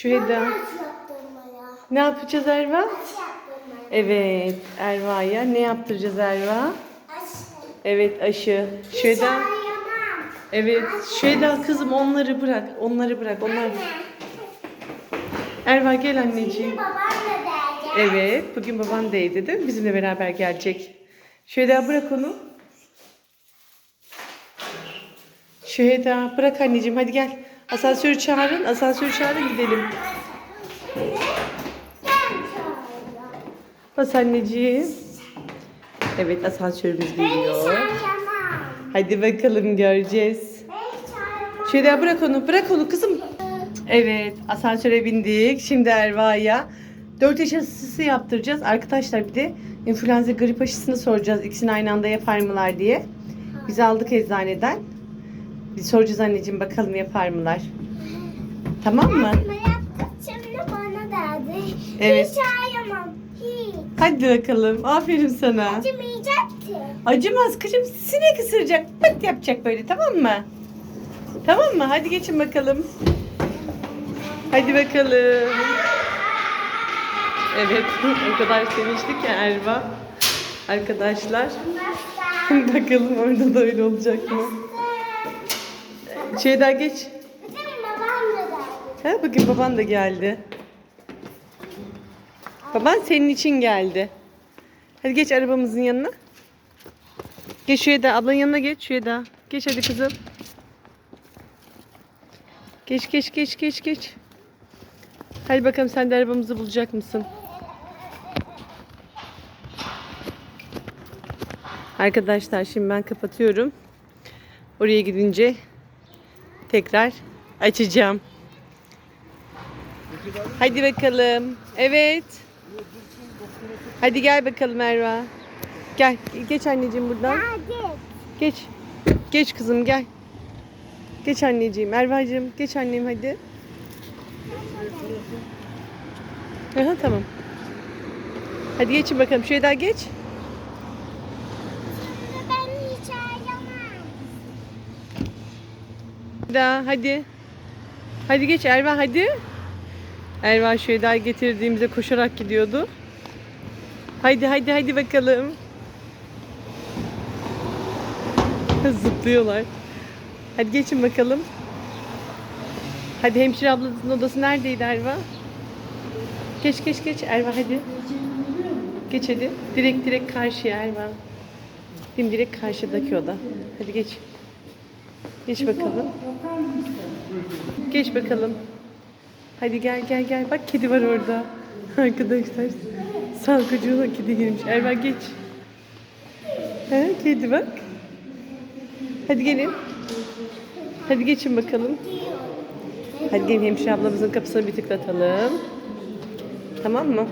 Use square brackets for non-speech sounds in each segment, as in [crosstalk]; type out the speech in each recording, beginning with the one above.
Aç yaptırmaya. Ne yapacağız Erva? Evet Erva'ya ne yaptıracağız Erva? Evet aşı. Şurada. Evet. Şurada kızım onları bırak. Onları bırak. Onlar. Erva gel anneciğim. Da. Evet. Bugün baban değdi değil mi? Bizimle beraber gelecek. Şöyle bırak onu. Şöyle bırak anneciğim hadi gel. Asansörü çağırın. Asansörü çağırın gidelim. Bas anneciğim. Evet asansörümüz geliyor. Hadi bakalım göreceğiz. Şöyle bırak onu. Bırak onu kızım. Evet asansöre bindik. Şimdi Erva'ya 4 yaş aşısı yaptıracağız. Arkadaşlar bir de influenza grip aşısını soracağız. İkisini aynı anda yapar mılar diye. Biz aldık eczaneden. Bir soracağız anneciğim bakalım yapar mılar. Tamam mı? Ama yaptık şimdi bana derdi. Evet. Hiç sayamam. Hiç. Hadi bakalım. Aferin sana. Acımayacaktı. Acımaz kızım. Sinek ısıracak. Pıt yapacak böyle tamam mı? Tamam mı? Hadi geçin bakalım. Hadi bakalım. Evet. [laughs] O kadar sevinçli ki Erva. Arkadaşlar. [laughs] Bakalım orada da öyle olacak mı? Şeyden geç. Bütün babam da. Ha, bugün baban da geldi. Baban senin için geldi. Hadi geç arabamızın yanına. Geç şuraya da. Ablanın yanına geç. Şuraya da. Geç hadi kızım. Geç geç geç geç geç. Hadi bakalım sen de arabamızı bulacak mısın? Arkadaşlar şimdi ben kapatıyorum. Oraya gidince tekrar açacağım. Hadi bakalım. Evet. Hadi gel bakalım Erva. Gel. Geç anneciğim buradan. Geç. Geç kızım gel. Geç anneciğim. Erva'cığım geç annem hadi. Aha, tamam. Hadi geçin bakalım. Şuraya daha geç. Şimdi ben hiç sayamam. Daha hadi. Hadi geç Erva hadi. Erva daha getirdiğimizde koşarak gidiyordu. Haydi haydi haydi bakalım. Zıplıyorlar. Hadi geçin bakalım. Hadi hemşire ablanızın odası neredeydi Erva? Geç geç geç Erva hadi. Geç hadi. Direkt direkt karşıya Erva. Mi? Direkt karşıdaki oda. Hadi geç. Geç bakalım. Geç bakalım. Hadi gel gel gel. Bak kedi var orada. [laughs] Arkadaşlar. Salgıcığına kedi girmiş. Erva geç. He, kedi bak. Hadi gelin. Hadi geçin bakalım. Hadi gelin hemşire ablamızın kapısını bir tıklatalım. Tamam mı?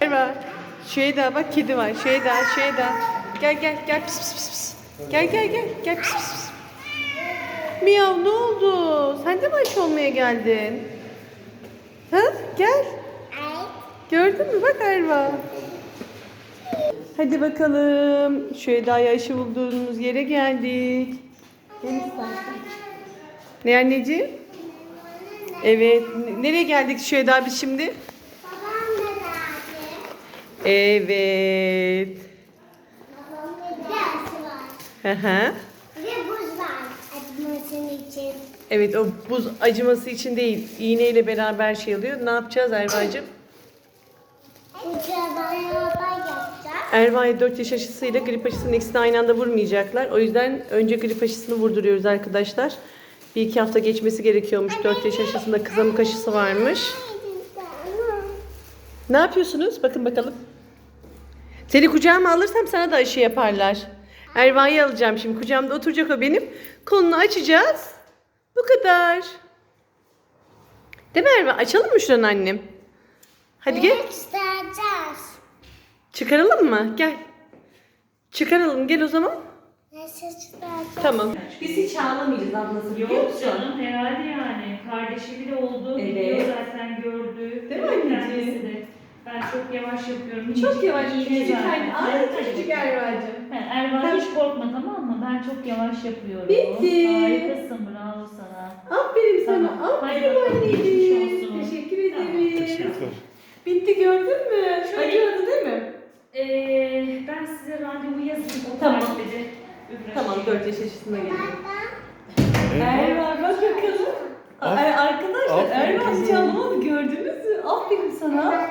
Erva. Şeyda bak kedi var. Şeyda, Şeyda. Gel gel gel pis pis pis pis. Gel gel gel gel pis pis pis. Miyav ne oldu? Sen de mi aşı olmaya geldin? Ha? Gel. Gördün mü? Bak Erva. Hadi bakalım. Şöyle aşı bulduğumuz yere geldik. Ne anneciğim? Evet. Nereye geldik Şöyle biz şimdi? Evet. Hı hı. Bir de buz var. Acımasın için. Evet o buz acıması için değil. İğneyle beraber şey oluyor. Ne yapacağız Erva'cığım? Erva'ya 4 yaş aşısıyla grip aşısının ikisini aynı anda vurmayacaklar. O yüzden önce grip aşısını vurduruyoruz arkadaşlar. Bir iki hafta geçmesi gerekiyormuş. 4 yaş aşısında kızamık aşısı varmış. Ne yapıyorsunuz? Bakın bakalım. Seni kucağıma alırsam sana da aşı yaparlar. Erva'yı alacağım şimdi. Kucağımda oturacak o benim. Kolunu açacağız. Bu kadar. Değil mi Erva? Açalım mı şuranı annem? Hadi gel. Göstereceğiz. Çıkaralım mı? Gel. Çıkaralım. Gel o zaman. Tamam. Biz hiç ağlamayacağız ablası biliyor Yok musun? canım herhalde yani. Kardeşi bile oldu. Evet. Biliyor zaten gördü. Değil mi anneciğim? Kendisi de. Ben çok yavaş yapıyorum. Çok Hiç yavaş. Küçücük anne. Ay küçücük Erva'cığım. Erva hiç korkma tamam mı? Ben çok yavaş yapıyorum. Bitti. Harikasın bravo. Sana. Aferin sana. Tamam. Aferin anneciğim. Teşekkür Tamam, ederim. Teşekkürler. Bitti gördün mü? Şöyle- Acımadı değil mi? Ee, ben size randevu yazayım. O Tamam. uğraşayım. Tamam 4 yaş aşısına geliyor. Erva. Bak bakalım. Arkadaşlar Erva kızım. çalmadı gördünüz mü? Aferin sana.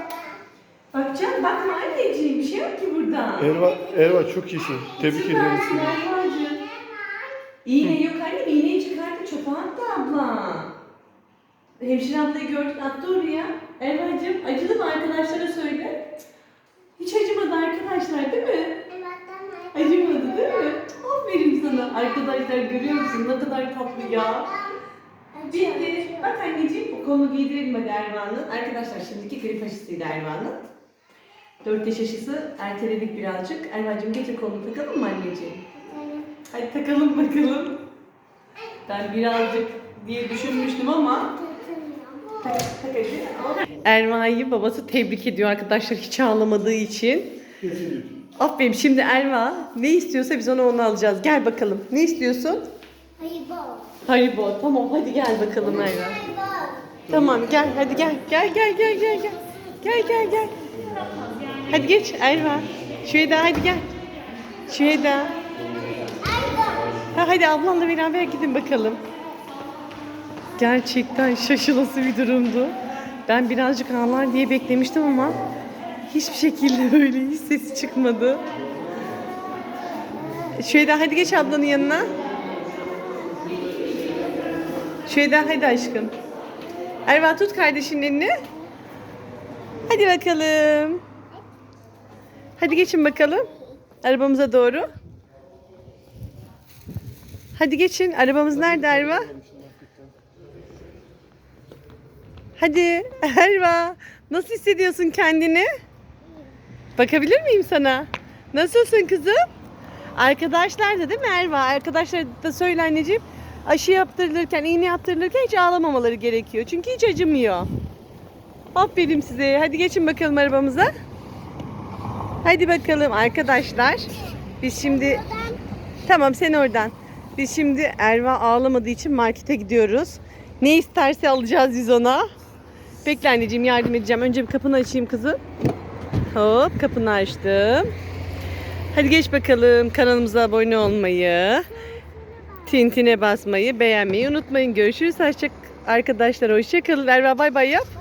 Bakacağım bakma anneciğim bir şey yok ki burada. Erva, Erva çok iyisin. Tebrik Süpersin seni. Erva'cığım. İğne yok anne iğneyi çıkarttı çöpe attı abla. Hemşire ablayı gördün attı oraya. Erva'cığım acıdı mı arkadaşlara söyle. Hiç acımadı arkadaşlar değil mi? Acımadı değil mi? Aferin sana. Arkadaşlar görüyor musun ne kadar tatlı ya. Bitti. Bak anneciğim o konu giydirelim hadi Erva'nın. Arkadaşlar şimdiki grip aşısıydı Erva'nın. 4 yaş aşısı erteledik birazcık. Erva'cığım getir kolunu takalım mı anneciğim? Hadi takalım bakalım. Ben birazcık diye düşünmüştüm ama tak, tak hadi. Erva'yı babası tebrik ediyor arkadaşlar hiç ağlamadığı için. Aferin şimdi Erva ne istiyorsa biz ona onu alacağız. Gel bakalım. Ne istiyorsun? Bu. Haribo. Tamam hadi gel bakalım Erva. Tamam gel hadi gel. Gel gel gel gel gel. Gel gel gel. Hadi geç Erva. Şuraya hadi gel. Şuraya Ha, hadi ablanla beraber gidin bakalım. Gerçekten şaşılası bir durumdu. Ben birazcık ağlar diye beklemiştim ama hiçbir şekilde [laughs] böyle hiç sesi çıkmadı. Şöyle hadi geç ablanın yanına. Şöyle hadi aşkım. Erva tut kardeşinin elini. Hadi bakalım. Hadi geçin bakalım. Arabamıza doğru. Hadi geçin. Arabamız nerede Erva? Hadi [laughs] Erva. Nasıl hissediyorsun kendini? Bakabilir miyim sana? Nasılsın kızım? Arkadaşlar da değil mi Erva? Arkadaşlar da söyle anneciğim. Aşı yaptırılırken, iğne yaptırılırken hiç ağlamamaları gerekiyor. Çünkü hiç acımıyor. Aferin size. Hadi geçin bakalım arabamıza. Hadi bakalım arkadaşlar. Biz şimdi Tamam sen oradan. Biz şimdi Erva ağlamadığı için markete gidiyoruz. Ne isterse alacağız biz ona. Bekle anneciğim yardım edeceğim. Önce bir kapını açayım kızım. Hop kapını açtım. Hadi geç bakalım kanalımıza abone olmayı, tintine basmayı, beğenmeyi unutmayın. Görüşürüz. Arkadaşlar hoşça kalın. Erva bay bay yap.